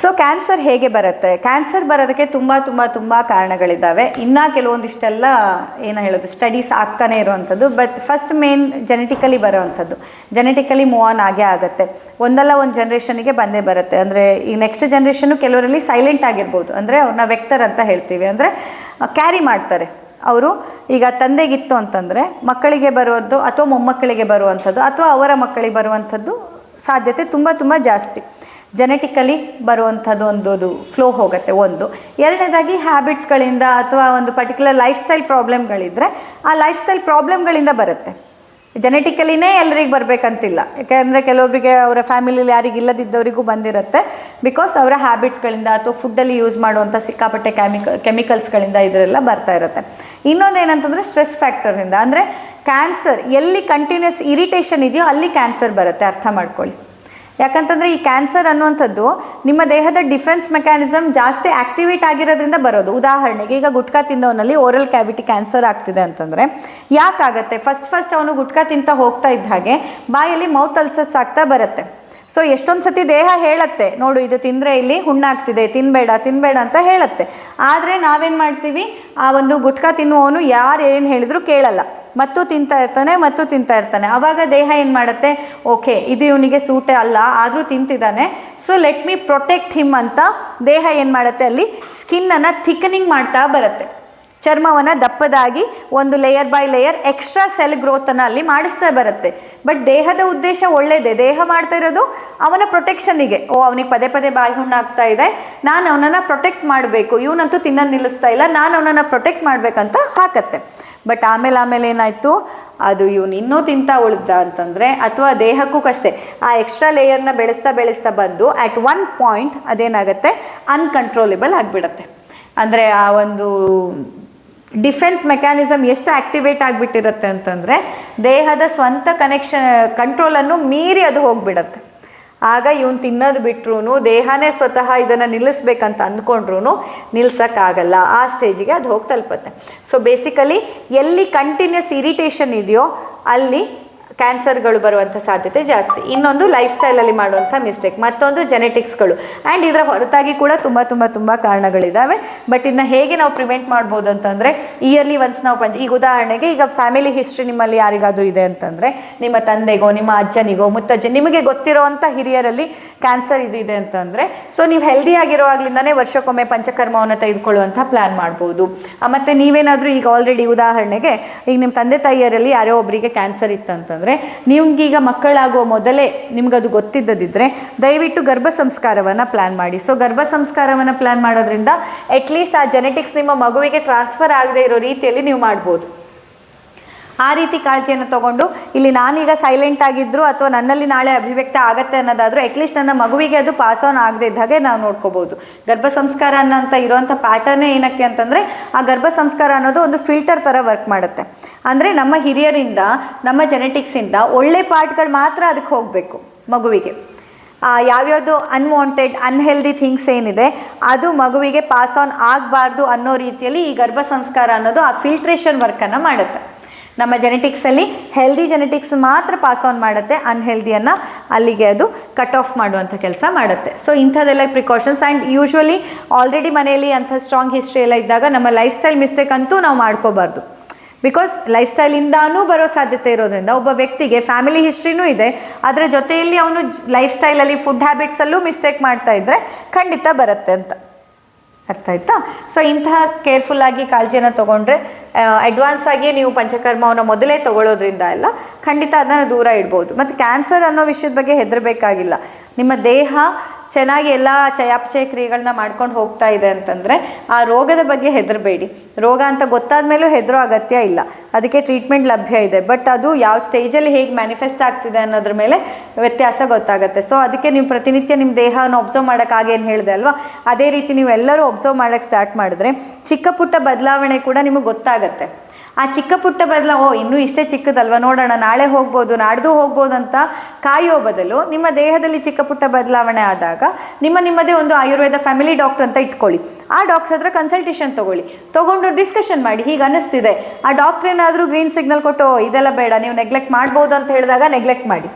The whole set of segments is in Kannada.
ಸೊ ಕ್ಯಾನ್ಸರ್ ಹೇಗೆ ಬರುತ್ತೆ? ಕ್ಯಾನ್ಸರ್ ಬರೋದಕ್ಕೆ ತುಂಬ ತುಂಬ ತುಂಬ ಕಾರಣಗಳಿದ್ದಾವೆ. ಇನ್ನೂ ಕೆಲವೊಂದಿಷ್ಟೆಲ್ಲ ಏನು ಹೇಳೋದು ಸ್ಟಡೀಸ್ ಆಗ್ತಾನೆ ಇರುವಂಥದ್ದು ಬಟ್ ಫಸ್ಟ್ ಮೇನ್ ಜೆನೆಟಿಕಲಿ ಬರೋವಂಥದ್ದು. ಜೆನೆಟಿಕಲಿ ಮೂವ್ ಆನ್ ಆಗೇ ಆಗುತ್ತೆ. ಒಂದಲ್ಲ ಒಂದು ಜನ್ರೇಷನಿಗೆ ಬಂದೇ ಬರುತ್ತೆ. ಅಂದರೆ ಈ ನೆಕ್ಸ್ಟ್ ಜನ್ರೇಷನು ಕೆಲವರಲ್ಲಿ ಸೈಲೆಂಟ್ ಆಗಿರ್ಬೋದು. ಅಂದರೆ ಅವ್ರನ್ನ ವೆಕ್ಟರ್ ಅಂತ ಹೇಳ್ತೀವಿ. ಅಂದರೆ ಕ್ಯಾರಿ ಮಾಡ್ತಾರೆ. ಅವರು ಈಗ ತಂದೆಗಿತ್ತು ಅಂತಂದರೆ, ಮಕ್ಕಳಿಗೆ ಬರುವಂಥದ್ದು ಅಥವಾ ಮೊಮ್ಮಕ್ಕಳಿಗೆ ಬರುವಂಥದ್ದು ಅಥವಾ ಅವರ ಮಕ್ಕಳಿಗೆ ಬರುವಂಥದ್ದು ಸಾಧ್ಯತೆ ತುಂಬ ತುಂಬ ಜಾಸ್ತಿ. ಜೆನೆಟಿಕಲಿ ಬರುವಂಥದ್ದು ಒಂದು ಫ್ಲೋ ಹೋಗುತ್ತೆ, ಒಂದು. ಎರಡನೇದಾಗಿ ಹ್ಯಾಬಿಟ್ಸ್ಗಳಿಂದ ಅಥವಾ ಒಂದು ಪರ್ಟಿಕ್ಯುಲರ್ ಲೈಫ್ ಸ್ಟೈಲ್ ಪ್ರಾಬ್ಲಮ್ಗಳಿದ್ದರೆ ಆ ಲೈಫ್ ಸ್ಟೈಲ್ ಪ್ರಾಬ್ಲಮ್ಗಳಿಂದ ಬರುತ್ತೆ. ಜೆನೆಟಿಕಲಿನೇ ಎಲ್ಲರಿಗೆ ಬರಬೇಕಂತಿಲ್ಲ. ಯಾಕೆಂದರೆ ಕೆಲವೊಬ್ಬರಿಗೆ ಅವರ ಫ್ಯಾಮಿಲಿಯಲ್ಲಿ ಯಾರಿಗೆ ಇಲ್ಲದಿದ್ದವರಿಗೂ ಬಂದಿರುತ್ತೆ. ಬಿಕಾಸ್ ಅವರ ಹ್ಯಾಬಿಟ್ಸ್ಗಳಿಂದ ಅಥವಾ ಫುಡ್ಡಲ್ಲಿ ಯೂಸ್ ಮಾಡುವಂಥ ಸಿಕ್ಕಾಪಟ್ಟೆ ಕ್ಯಾಮಿಕ ಕೆಮಿಕಲ್ಸ್ಗಳಿಂದ ಇದರೆಲ್ಲ ಬರ್ತಾ ಇರುತ್ತೆ. ಇನ್ನೊಂದು ಏನಂತಂದರೆ ಸ್ಟ್ರೆಸ್ ಫ್ಯಾಕ್ಟರಿಂದ ಅಂದರೆ ಕ್ಯಾನ್ಸರ್ ಎಲ್ಲಿ ಕಂಟಿನ್ಯೂಸ್ ಇರಿಟೇಷನ್ ಇದೆಯೋ ಅಲ್ಲಿ ಕ್ಯಾನ್ಸರ್ ಬರುತ್ತೆ, ಅರ್ಥ ಮಾಡ್ಕೊಳ್ಳಿ. ಯಾಕಂತಂದರೆ ಈ ಕ್ಯಾನ್ಸರ್ ಅನ್ನುವಂಥದ್ದು ನಿಮ್ಮ ದೇಹದ ಡಿಫೆನ್ಸ್ ಮೆಕ್ಯಾನಿಸಮ್ ಜಾಸ್ತಿ ಆಕ್ಟಿವೇಟ್ ಆಗಿರೋದ್ರಿಂದ ಬರೋದು. ಉದಾಹರಣೆಗೆ, ಈಗ ಗುಟ್ಕಾ ತಿಂದವನಲ್ಲಿ ಓರಲ್ ಕ್ಯಾವಿಟಿ ಕ್ಯಾನ್ಸರ್ ಆಗ್ತಿದೆ ಅಂತಂದರೆ, ಯಾಕಾಗತ್ತೆ? ಫಸ್ಟ್ ಫಸ್ಟ್ ಅವನು ಗುಟ್ಕಾ ತಿಂತ ಹೋಗ್ತಾ ಇದ್ದ ಹಾಗೆ ಬಾಯಲ್ಲಿ ಮೌತ್ ಅಲ್ಸಸ್ ಆಗ್ತಾ ಬರುತ್ತೆ. ಸೊ ಎಷ್ಟೊಂದು ಸತಿ ದೇಹ ಹೇಳತ್ತೆ? ನೋಡು, ಇದು ತಿಂದರೆ ಇಲ್ಲಿ ಹುಣ್ಣಾಗ್ತಿದೆ ತಿನ್ನಬೇಡ ತಿನ್ನಬೇಡ ಅಂತ ಹೇಳತ್ತೆ. ಆದರೆ ನಾವೇನು ಮಾಡ್ತೀವಿ? ಆ ಒಂದು ಗುಟ್ಕಾ ತಿನ್ನುವವನು ಯಾರು ಏನು ಹೇಳಿದ್ರು ಕೇಳಲ್ಲ. ಮತ್ತು ತಿಂತಾ ಇರ್ತಾನೆ, ಮತ್ತು ತಿಂತಾ ಇರ್ತಾನೆ. ಆವಾಗ ದೇಹ ಏನು ಮಾಡುತ್ತೆ? ಓಕೆ, ಇದು ಇವನಿಗೆ ಸೂಟೇ ಅಲ್ಲ, ಆದರೂ ತಿಂತಿದ್ದಾನೆ. So let me protect him ಅಂತ ದೇಹ ಏನು ಮಾಡುತ್ತೆ ಅಲ್ಲಿ? ಸ್ಕಿನ್ನನ್ನು ಥಿಕನಿಂಗ್ ಮಾಡ್ತಾ ಬರುತ್ತೆ. ಚರ್ಮವನ್ನು ದಪ್ಪದಾಗಿ ಒಂದು layer by layer extra cell ಗ್ರೋತನ್ನು ಅಲ್ಲಿ ಮಾಡಿಸ್ತಾ ಬರುತ್ತೆ. ಬಟ್ ದೇಹದ ಉದ್ದೇಶ ಒಳ್ಳೆಯದೇ ದೇಹ ಮಾಡ್ತಾ ಇರೋದು ಅವನ ಪ್ರೊಟೆಕ್ಷನಿಗೆ ಓ, ಅವನಿಗೆ ಪದೇ ಪದೇ ಬಾಯಿ ಹುಣ್ಣಾಗ್ತಾ ಇದೆ. ನಾನು ಅವನನ್ನು ಪ್ರೊಟೆಕ್ಟ್ ಮಾಡಬೇಕು. ಇವನಂತೂ ತಿನ್ನೋದು ನಿಲ್ಲಿಸ್ತಾ ಇಲ್ಲ. ನಾನು ಅವನನ್ನು ಪ್ರೊಟೆಕ್ಟ್ ಮಾಡಬೇಕಂತ ಹಾಕತ್ತೆ. ಬಟ್ ಆಮೇಲೆ ಆಮೇಲೆ ಏನಾಯಿತು? ಅದು ಇವನು ಇನ್ನೂ ತಿಂತಾ ಉಳಿದ ಅಂತಂದರೆ, ಅಥವಾ ದೇಹಕ್ಕೂ ಕಷ್ಟೇ. ಆ ಎಕ್ಸ್ಟ್ರಾ ಲೇಯರ್ನ ಬೆಳೆಸ್ತಾ ಬೆಳೆಸ್ತಾ ಬಂದು ಆ್ಯಟ್ ಒನ್ ಪಾಯಿಂಟ್ ಅದೇನಾಗುತ್ತೆ? ಅನ್ಕಂಟ್ರೋಲೇಬಲ್ ಆಗಿಬಿಡತ್ತೆ. ಅಂದರೆ ಆ ಒಂದು ಡಿಫೆನ್ಸ್ ಮೆಕ್ಯಾನಿಸಮ್ ಎಷ್ಟು ಆಕ್ಟಿವೇಟ್ ಆಗಿಬಿಟ್ಟಿರುತ್ತೆ ಅಂತಂದರೆ ದೇಹದ ಸ್ವಂತ ಕನೆಕ್ಷನ್ ಕಂಟ್ರೋಲನ್ನು ಮೀರಿ ಅದು ಹೋಗಿಬಿಡತ್ತೆ. ಆಗ ಇವನು ತಿನ್ನೋದು ಬಿಟ್ರೂ ದೇಹನೇ ಸ್ವತಃ ಇದನ್ನು ನಿಲ್ಲಿಸ್ಬೇಕಂತ ಅಂದ್ಕೊಂಡ್ರೂ ನಿಲ್ಸೋಕ್ಕಾಗಲ್ಲ. ಆ ಸ್ಟೇಜಿಗೆ ಅದು ಹೋಗಿ ತಲುಪತ್ತೆ. ಸೊ ಬೇಸಿಕಲಿ ಎಲ್ಲಿ ಕಂಟಿನ್ಯೂಸ್ ಇರಿಟೇಷನ್ ಇದೆಯೋ ಅಲ್ಲಿ ಕ್ಯಾನ್ಸರ್ಗಳು ಬರುವಂಥ ಸಾಧ್ಯತೆ ಜಾಸ್ತಿ. ಇನ್ನೊಂದು ಲೈಫ್ ಸ್ಟೈಲಲ್ಲಿ ಮಾಡುವಂಥ ಮಿಸ್ಟೇಕ್ ಮತ್ತೊಂದು ಜೆನೆಟಿಕ್ಸ್ಗಳು ಆ್ಯಂಡ್ ಇದರ ಹೊರತಾಗಿ ಕೂಡ ತುಂಬ ತುಂಬ ತುಂಬ ಕಾರಣಗಳಿದ್ದಾವೆ ಬಟ್ ಇದನ್ನ ಹೇಗೆ ನಾವು ಪ್ರಿವೆಂಟ್ ಮಾಡ್ಬೋದು ಅಂತಂದರೆ ಇಯರ್ಲಿ ಒನ್ಸ್ ನಾವು ಪಂಚ, ಈಗ ಉದಾಹರಣೆಗೆ ಈಗ ಫ್ಯಾಮಿಲಿ ಹಿಸ್ಟ್ರಿ ನಿಮ್ಮಲ್ಲಿ ಯಾರಿಗಾದರೂ ಇದೆ ಅಂತಂದರೆ, ನಿಮ್ಮ ತಂದೆಗೋ, ನಿಮ್ಮ ಅಜ್ಜನಿಗೋ, ಮುತ್ತಜ್ಜ, ನಿಮಗೆ ಗೊತ್ತಿರೋವಂಥ ಹಿರಿಯರಲ್ಲಿ ಕ್ಯಾನ್ಸರ್ ಇದಿದೆ ಅಂತಂದರೆ ಸೊ ನೀವು ಹೆಲ್ದಿ ಆಗಿರೋವಾಗ್ಲಿಂದನೇ ವರ್ಷಕ್ಕೊಮ್ಮೆ ಪಂಚಕರ್ಮವನ್ನು ತೆಗೆದುಕೊಳ್ಳುವಂಥ ಪ್ಲ್ಯಾನ್ ಮಾಡ್ಬೋದು. ಮತ್ತು ನೀವೇನಾದರೂ ಈಗ ಆಲ್ರೆಡಿ ಉದಾಹರಣೆಗೆ, ಈಗ ನಿಮ್ಮ ತಂದೆ ತಾಯಿಯರಲ್ಲಿ ಯಾರೋ ಒಬ್ಬರಿಗೆ ಕ್ಯಾನ್ಸರ್ ಇತ್ತಂತಂದರೆ ನಿಮ್ಗೀಗ ಮಕ್ಕಳಾಗುವ ಮೊದಲೇ ನಿಮಗದು ಗೊತ್ತಿದ್ದದಿದ್ದರೆ ದಯವಿಟ್ಟು ಗರ್ಭ ಸಂಸ್ಕಾರವನ್ನು ಪ್ಲ್ಯಾನ್ ಮಾಡಿ. ಸೊ ಗರ್ಭ ಸಂಸ್ಕಾರವನ್ನು ಪ್ಲ್ಯಾನ್ ಮಾಡೋದ್ರಿಂದ ಅಟ್ಲೀಸ್ಟ್ ಆ ಜೆನೆಟಿಕ್ಸ್ ನಿಮ್ಮ ಮಗುವಿಗೆ ಟ್ರಾನ್ಸ್ಫರ್ ಆಗದೆ ಇರೋ ರೀತಿಯಲ್ಲಿ ನೀವು ಮಾಡ್ಬೋದು. ಆ ರೀತಿ ಕಾಳಜಿಯನ್ನು ತಗೊಂಡು ಇಲ್ಲಿ ನಾನೀಗ ಸೈಲೆಂಟ್ ಆಗಿದ್ರು ಅಥವಾ ನನ್ನಲ್ಲಿ ನಾಳೆ ಅಭಿವ್ಯಕ್ತ ಆಗತ್ತೆ ಅನ್ನೋದಾದರೂ ಅಟ್ಲೀಸ್ಟ್ ನನ್ನ ಮಗುವಿಗೆ ಅದು ಪಾಸ್ ಆನ್ ಆಗದೆ ಇದ್ದಾಗೆ ನಾವು ನೋಡ್ಕೋಬೋದು. ಗರ್ಭ ಸಂಸ್ಕಾರ ಅನ್ನೋಂಥ ಇರುವಂತ ಪ್ಯಾಟರ್ನೇ ಏನಕ್ಕೆ ಅಂತಂದರೆ ಆ ಗರ್ಭ ಸಂಸ್ಕಾರ ಅನ್ನೋದು ಒಂದು ಫಿಲ್ಟರ್ ಥರ ವರ್ಕ್ ಮಾಡುತ್ತೆ. ಅಂದರೆ ನಮ್ಮ ಹಿರಿಯರಿಂದ, ನಮ್ಮ ಜೆನೆಟಿಕ್ಸಿಂದ ಒಳ್ಳೆ ಪಾರ್ಟ್ಗಳು ಮಾತ್ರ ಅದಕ್ಕೆ ಹೋಗಬೇಕು ಮಗುವಿಗೆ. ಯಾವ್ಯಾವುದು ಅನ್ವಾಂಟೆಡ್ ಅನ್ಹೆಲ್ದಿ ಥಿಂಗ್ಸ್ ಏನಿದೆ, ಅದು ಮಗುವಿಗೆ ಪಾಸ್ ಆನ್ ಆಗಬಾರ್ದು ಅನ್ನೋ ರೀತಿಯಲ್ಲಿ ಈ ಗರ್ಭ ಸಂಸ್ಕಾರ ಅನ್ನೋದು ಆ ಫಿಲ್ಟ್ರೇಷನ್ ವರ್ಕನ್ನು ಮಾಡುತ್ತೆ. ನಮ್ಮ ಜೆನೆಟಿಕ್ಸಲ್ಲಿ ಹೆಲ್ದಿ ಜೆನೆಟಿಕ್ಸ್ ಮಾತ್ರ ಪಾಸ್ ಆನ್ ಮಾಡುತ್ತೆ ಅನ್ಹೆಲ್ದಿಯನ್ನು ಅಲ್ಲಿಗೆ ಅದು ಕಟ್ ಆಫ್ ಮಾಡುವಂಥ ಕೆಲಸ ಮಾಡುತ್ತೆ. ಸೊ ಇಂಥದ್ದೆಲ್ಲ ಪ್ರಿಕಾಷನ್ಸ್ ಆ್ಯಂಡ್ ಯೂಶ್ವಲಿ ಆಲ್ರೆಡಿ ಮನೆಯಲ್ಲಿ ಅಂಥ ಸ್ಟ್ರಾಂಗ್ ಹಿಸ್ಟ್ರಿ ಎಲ್ಲ ಇದ್ದಾಗ ನಮ್ಮ ಲೈಫ್ ಸ್ಟೈಲ್ ಮಿಸ್ಟೇಕ್ ಅಂತೂ ನಾವು ಮಾಡ್ಕೋಬಾರ್ದು. ಬಿಕಾಸ್ ಲೈಫ್ ಸ್ಟೈಲಿಂದಾನೂ ಬರೋ ಸಾಧ್ಯತೆ ಇರೋದ್ರಿಂದ ಒಬ್ಬ ವ್ಯಕ್ತಿಗೆ ಫ್ಯಾಮಿಲಿ ಹಿಸ್ಟ್ರಿನೂ ಇದೆ ಅದರ ಜೊತೆಯಲ್ಲಿ ಅವನು ಲೈಫ್ ಸ್ಟೈಲಲ್ಲಿ ಫುಡ್ ಹ್ಯಾಬಿಟ್ಸಲ್ಲೂ ಮಿಸ್ಟೇಕ್ ಮಾಡ್ತಾ ಇದ್ದರೆ ಖಂಡಿತ ಬರುತ್ತೆ ಅಂತ. ಅರ್ಥ ಆಯ್ತಾ? ಸೊ ಇಂತಹ ಕೇರ್ಫುಲ್ಲಾಗಿ ಕಾಳಜಿಯನ್ನು ತೊಗೊಂಡ್ರೆ ಅಡ್ವಾನ್ಸ್ ಆಗಿ ನೀವು ಪಂಚಕರ್ಮವನ್ನು ಮೊದಲೇ ತಗೊಳ್ಳೋದ್ರಿಂದ ಎಲ್ಲ ಖಂಡಿತ ಅದನ್ನು ದೂರ ಇಡ್ಬೋದು. ಮತ್ತು ಕ್ಯಾನ್ಸರ್ ಅನ್ನೋ ವಿಷಯದ ಬಗ್ಗೆ ಹೆದರಬೇಕಾಗಿಲ್ಲ. ನಿಮ್ಮ ದೇಹ ಚೆನ್ನಾಗಿ ಎಲ್ಲ ಚಯಾಪಚಯ ಕ್ರಿಯೆಗಳನ್ನ ಮಾಡ್ಕೊಂಡು ಹೋಗ್ತಾ ಇದೆ ಅಂತಂದರೆ ಆ ರೋಗದ ಬಗ್ಗೆ ಹೆದರಬೇಡಿ. ರೋಗ ಅಂತ ಗೊತ್ತಾದ ಮೇಲೂ ಹೆದರೋ ಅಗತ್ಯ ಇಲ್ಲ. ಅದಕ್ಕೆ ಟ್ರೀಟ್ಮೆಂಟ್ ಲಭ್ಯ ಇದೆ. ಬಟ್ ಅದು ಯಾವ ಸ್ಟೇಜಲ್ಲಿ ಹೇಗೆ ಮ್ಯಾನಿಫೆಸ್ಟ್ ಆಗ್ತಿದೆ ಅನ್ನೋದ್ರ ಮೇಲೆ ವ್ಯತ್ಯಾಸ ಗೊತ್ತಾಗುತ್ತೆ. ಸೊ ಅದಕ್ಕೆ ನೀವು ಪ್ರತಿನಿತ್ಯ ನಿಮ್ಮ ದೇಹವನ್ನು ಒಬ್ಸರ್ವ್ ಮಾಡೋಕ್ಕಾಗಿ ಏನು ಹೇಳಿದೆ ಅಲ್ವಾ? ಅದೇ ರೀತಿ ನೀವು ಎಲ್ಲರೂ ಒಬ್ಸರ್ವ್ ಮಾಡೋಕ್ಕೆ ಸ್ಟಾರ್ಟ್ ಮಾಡಿದ್ರೆ ಚಿಕ್ಕ ಪುಟ್ಟ ಬದಲಾವಣೆ ಕೂಡ ನಿಮಗೆ ಗೊತ್ತಾಗುತ್ತೆ. ಆ ಚಿಕ್ಕ ಪುಟ್ಟ ಬದಲ ಓ ಇನ್ನೂ ಇಷ್ಟೇ ಚಿಕ್ಕದಲ್ವ? ನೋಡೋಣ ನಾಳೆ ಹೋಗ್ಬೋದು ನಾಡ್ದು ಹೋಗ್ಬೋದು ಅಂತ ಕಾಯೋ ಬದಲು ನಿಮ್ಮ ದೇಹದಲ್ಲಿ ಚಿಕ್ಕ ಪುಟ್ಟ ಬದಲಾವಣೆ ಆದಾಗ ನಿಮ್ಮ ನಿಮ್ಮದೇ ಒಂದು ಆಯುರ್ವೇದ ಫ್ಯಾಮಿಲಿ ಡಾಕ್ಟರ್ ಅಂತ ಇಟ್ಕೊಳ್ಳಿ. ಆ ಡಾಕ್ಟರ್ ಹತ್ರ ಕನ್ಸಲ್ಟೇಷನ್ ತಗೊಳ್ಳಿ. ತಗೊಂಡು ಡಿಸ್ಕಷನ್ ಮಾಡಿ ಹೀಗೆ ಅನ್ನಿಸ್ತಿದೆ ಆ ಡಾಕ್ಟ್ರ್ ಏನಾದರೂ ಗ್ರೀನ್ ಸಿಗ್ನಲ್ ಕೊಟ್ಟು "ಓ, ಇದೆಲ್ಲ ಬೇಡ ನೀವು ನೆಗ್ಲೆಕ್ಟ್ ಮಾಡ್ಬೋದು ಅಂತ ಹೇಳಿದಾಗ ನೆಗ್ಲೆಕ್ಟ್ ಮಾಡಿ.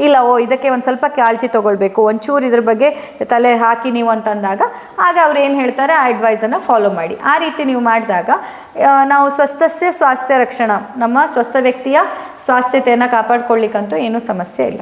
ಇಲ್ಲ, ಓ, ಇದಕ್ಕೆ ಒಂದು ಸ್ವಲ್ಪ ಕಾಳಜಿ ತೊಗೊಳ್ಬೇಕು, ಒಂಚೂರು ಇದ್ರ ಬಗ್ಗೆ ತಲೆ ಹಾಕಿ ನೀವು ಅಂತಂದಾಗ, ಆಗ ಅವ್ರು ಏನು ಹೇಳ್ತಾರೆ, ಆ ಅಡ್ವೈಸನ್ನು ಫಾಲೋ ಮಾಡಿ. ಆ ರೀತಿ ನೀವು ಮಾಡಿದಾಗ ನಾವು ಸ್ವಸ್ಥಸ್ಯ ಸ್ವಾಸ್ಥ್ಯ ರಕ್ಷಣ, ನಮ್ಮ ಸ್ವಸ್ಥ ವ್ಯಕ್ತಿಯ ಸ್ವಾಸ್ಥ್ಯತೆಯನ್ನು ಕಾಪಾಡ್ಕೊಳ್ಳಿಕ್ಕಂತೂ ಏನೂ ಸಮಸ್ಯೆ ಇಲ್ಲ.